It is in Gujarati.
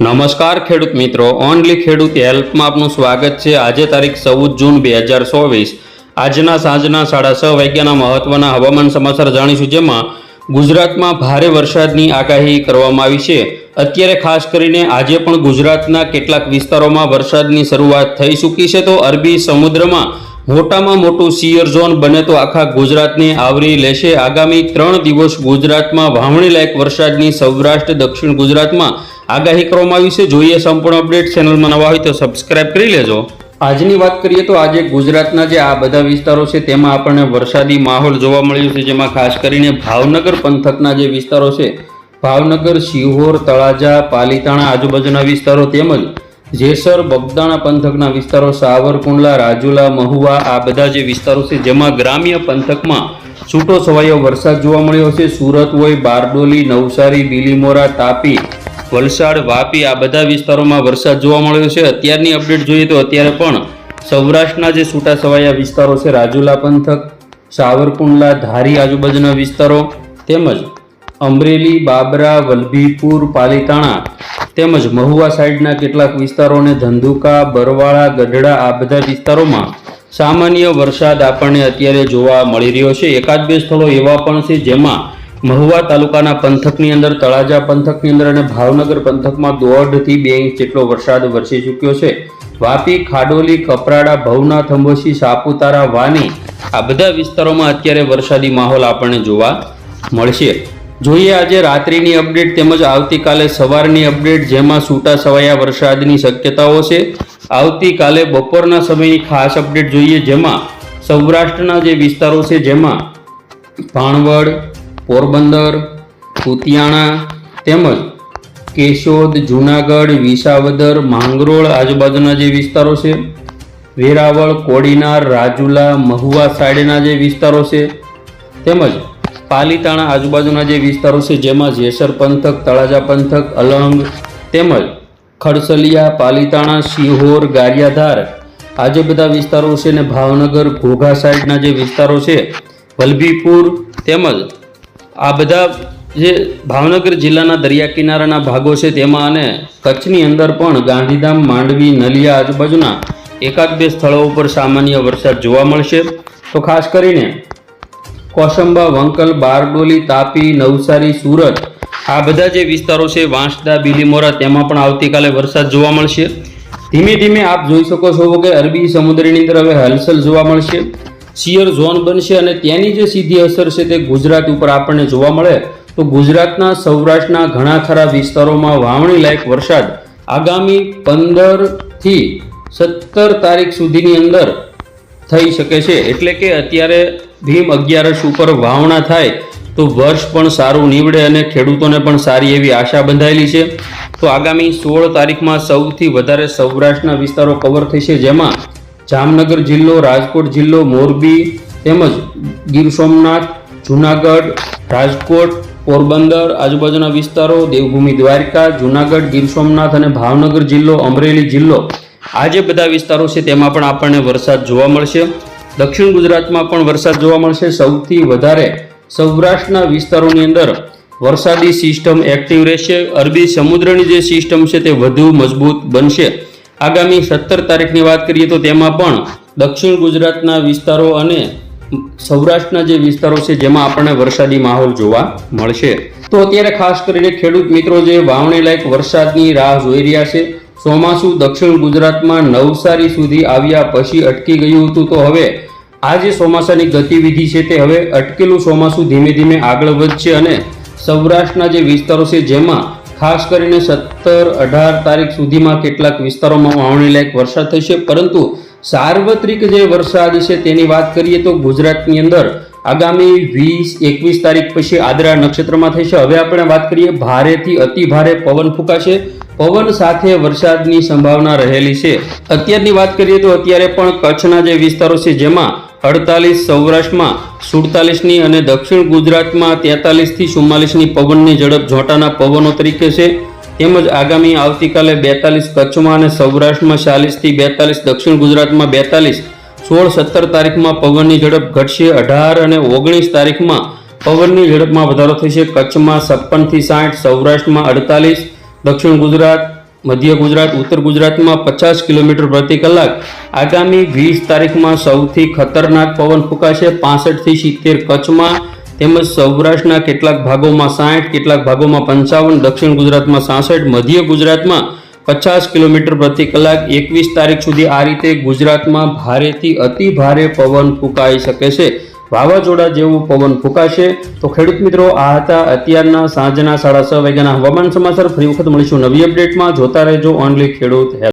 નમસ્કાર ખેડૂત મિત્રો, ઓનલી ખેડૂત હેલ્પમાં આપનું સ્વાગત છે. આજે તારીખ ચૌદ જૂન બે હજાર ચોવીસ. આજના સાંજના સાડા છ વાગ્યાના મહત્વના હવામાન સમાચાર જાણીશું, જેમાં ગુજરાતમાં ભારે વરસાદની આગાહી કરવામાં આવી છે. અત્યારે ખાસ કરીને આજે પણ ગુજરાતના કેટલાક વિસ્તારોમાં વરસાદની શરૂઆત થઈ ચૂકી છે. તો અરબી સમુદ્રમાં મોટામાં મોટું સિયર ઝોન બને તો આખા ગુજરાતને આવરી લેશે. આગામી ત્રણ દિવસ ગુજરાતમાં વાવણી લાયક વરસાદની સૌરાષ્ટ્ર, દક્ષિણ ગુજરાતમાં આગાહી કરવામાં આવી છે. જોઈએ સંપૂર્ણ અપડેટ. ચેનલમાં નવા હોય તો સબસ્ક્રાઇબ કરી લેજો. આજની વાત કરીએ તો આજે ગુજરાતના જે આ બધા વિસ્તારો છે, તેમાં આપણને વરસાદી માહોલ જોવા મળ્યો છે, જેમાં ખાસ કરીને ભાવનગર પંથકના જે વિસ્તારો છે, ભાવનગર, શિહોર, તળાજા, પાલીતાણા આજુબાજુના વિસ્તારો તેમજ જેસર, બગદાણા પંથકના વિસ્તારો, સાવરકુંડલા, રાજુલા, મહુવા આ બધા જે વિસ્તારો છે, જેમાં ગ્રામ્ય પંથકમાં છૂટો છવાયો વરસાદ જોવા મળ્યો છે. સુરત હોય, બારડોલી, નવસારી, બીલીમોરા, તાપી વલસાડ, વાપી આ બધા વિસ્તારોમાં વરસાદ જોવા મળ્યો છે. અત્યારની અપડેટ જોઈએ તો અત્યારે પણ સૌરાષ્ટ્રના જે છૂટાછવાયા વિસ્તારો છે, રાજુલા પંથક, સાવરકુંડલા, ધારી આજુબાજુના વિસ્તારો તેમજ અમરેલી, બાબરા, વલભીપુર, પાલીતાણા તેમજ મહુવા સાઈડના કેટલાક વિસ્તારોને ધંધુકા, બરવાળા, ગઢડા આ બધા વિસ્તારોમાં સામાન્ય વરસાદ આપણને અત્યારે જોવા મળી રહ્યો છે. એકાદ બે સ્થળો એવા પણ છે જેમાં મહુવા તાલુકાના પંથકની અંદર, તળાજા પંથકની અંદર અને ભાવનગર પંથકમાં દોઢથી બે ઇંચ જેટલો વરસાદ વરસી ચૂક્યો છે. વાપી, ખાડોલી કપરાડા ભવનાથ, અંબોસી, સાપુતારા, વાની આ બધા વિસ્તારોમાં અત્યારે વરસાદી માહોલ આપણને જોવા મળશે. જોઈએ આજે રાત્રિની અપડેટ તેમજ આવતીકાલે સવારની અપડેટ, જેમાં છૂટા છવાયા વરસાદની શક્યતાઓ છે. આવતીકાલે બપોરના સમયની ખાસ અપડેટ જોઈએ, જેમાં સૌરાષ્ટ્રના જે વિસ્તારો છે, જેમાં ભાણવડ પોરબંદર કુતિયાણા તેમજ કેશોદ, જુનાગઢ, વિસાવદર, માંગરોળ આજુબાજુના જે વિસ્તારો છે, વેરાવળ, કોડીનાર, રાજુલા, મહુવા સાઈડના જે વિસ્તારો છે, તેમજ પાલીતાણા આજુબાજુના જે વિસ્તારો છે, જેમાં જેસર પંથક, તળાજા પંથક, અલંગ તેમજ ખડસલિયા, પાલીતાણા સિહોર ગારિયાધાર આ જે બધા વિસ્તારો છે ને ભાવનગર, ઘોઘા સાઈડના જે વિસ્તારો છે, વલભીપુર તેમજ આ બધા જે ભાવનગર જિલ્લાના દરિયા કિનારાના ભાગો છે તેમાં અને કચ્છની અંદર પણ ગાંધીધામ, માંડવી, નલિયા આજુબાજુના એકાદ બે સ્થળો ઉપર સામાન્ય વરસાદ જોવા મળશે. તો ખાસ કરીને કોસંબા, વંકલ, બારડોલી, તાપી, નવસારી, સુરત આ બધા જે વિસ્તારો છે, વાંસદા, બીલીમોરા તેમાં પણ આવતીકાલે વરસાદ જોવા મળશે. ધીમે ધીમે આપ જોઈ શકો છો કે અરબી સમુદ્રની અંદર હવે હલચલ જોવા મળશે. શિયર ઝોન બનશે અને તેની જે સીધી અસર છે તે ગુજરાત ઉપર આપણને જોવા મળે તો ગુજરાતના સૌરાષ્ટ્રના ઘણા ખરા વિસ્તારોમાં વાવણી લાયક વરસાદ આગામી પંદરથી સત્તર તારીખ સુધીની અંદર થઈ શકે છે. એટલે કે અત્યારે ભીમ અગિયારસ ઉપર વાવણા થાય તો વર્ષ પણ સારું નીવડે અને ખેડૂતોને પણ સારી એવી આશા બંધાયેલી છે. તો આગામી સોળ તારીખમાં સૌથી વધારે સૌરાષ્ટ્રના વિસ્તારો કવર થશે જેમાં જામનગર જિલ્લો, રાજકોટ જિલ્લો, મોરબી તેમજ ગીર સોમનાથ, જુનાગઢ, રાજકોટ, પોરબંદર આજુબાજુના વિસ્તારો, દેવભૂમિ દ્વારકા, જુનાગઢ, ગીર સોમનાથ અને ભાવનગર જિલ્લો, અમરેલી જિલ્લો. આ જે બધા વિસ્તારો છે તેમાં પણ આપણને વરસાદ જોવા મળશે. દક્ષિણ ગુજરાતમાં પણ વરસાદ જોવા મળશે. સૌથી વધારે સૌરાષ્ટ્રના વિસ્તારોની અંદર વરસાદી સિસ્ટમ એક્ટિવ રહેશે. અરબી સમુદ્રની જે સિસ્ટમ છે તે વધુ મજબૂત બનશે. આગામી સત્તર તારીખની વાત કરીએ તો તેમાં પણ દક્ષિણ ગુજરાતના વિસ્તારો અને સૌરાષ્ટ્રના જે વિસ્તારો છે, જેમાં આપણને વરસાદી માહોલ જોવા મળશે. તો અત્યારે ખાસ કરીને ખેડૂત મિત્રો, જે વાવણી લાયક વરસાદની રાહ જોઈ રહ્યા છે, ચોમાસું દક્ષિણ ગુજરાતમાં નવસારી સુધી આવ્યા પછી અટકી ગયું હતું. તો હવે આ જે ચોમાસાની ગતિવિધિ છે, તે હવે અટકેલું ચોમાસું ધીમે ધીમે આગળ વધશે અને સૌરાષ્ટ્રના જે વિસ્તારો છે, જેમાં ખાસ કરીને સત્તર અઢાર તારીખ સુધીમાં કેટલાક વિસ્તારોમાં વાવણી લાયક વરસાદ થશે, પરંતુ સાર્વત્રિક જે વરસાદ છે તેની વાત કરીએ તો ગુજરાતની અંદર આગામી વીસ, એકવીસ તારીખ પછી આદરા નક્ષત્રમાં થશે. હવે આપણે વાત કરીએ ભારેથી અતિ ભારે પવન ફૂંકાશે. પવન સાથે વરસાદની સંભાવના રહેલી છે. અત્યારની વાત કરીએ તો અત્યારે પણ કચ્છના જે વિસ્તારો છે જેમાં અડતાલીસ સૌરાષ્ટ્રમાં, સુડતાલીસની અને દક્ષિણ ગુજરાતમાં તેતાલીસથી ચુમ્માલીસની પવનની ઝડપ ઝોંટાના પવનો તરીકે છે. તેમજ આગામી આવતીકાલે બેતાલીસ કચ્છમાં અને સૌરાષ્ટ્રમાં ચાલીસથી બેતાલીસ, દક્ષિણ ગુજરાતમાં બેતાલીસ, સોળ, સત્તર તારીખમાં પવનની ઝડપ ઘટશે. અઢાર અને ઓગણીસ તારીખમાં પવનની ઝડપમાં વધારો થશે. કચ્છમાં છપ્પનથી સાઠ, સૌરાષ્ટ્રમાં અડતાલીસ, દક્ષિણ ગુજરાત મધ્ય ગુજરાત, ઉત્તર ગુજરાતમાં પચાસ કિલોમીટર પ્રતિ કલાક. આગામી વીસ તારીખમાં સૌથી ખતરનાક પવન ફૂંકાશે પાસઠથી સિત્તેર કચ્છમાં. તેમજ સૌરાષ્ટ્રના કેટલાક ભાગોમાં સાઠ, કેટલાક ભાગોમાં પંચાવન, દક્ષિણ ગુજરાતમાં સાસઠ, મધ્ય ગુજરાતમાં પચાસ કિલોમીટર પ્રતિ કલાક. એકવીસ તારીખ સુધી આ રીતે ગુજરાતમાં ભારેથી અતિ ભારે પવન ફૂંકાઈ શકે છે. વાવાઝોડા જેવું પવન ફૂંકાશે. તો ખેડૂત મિત્રો, આ હતા અત્યારના સાંજના સાડા છ વાગ્યાના હવામાન સમાચાર. ફરી વખત મળીશું નવી અપડેટમાં. જોતા રહેજો ઓનલી ખેડૂત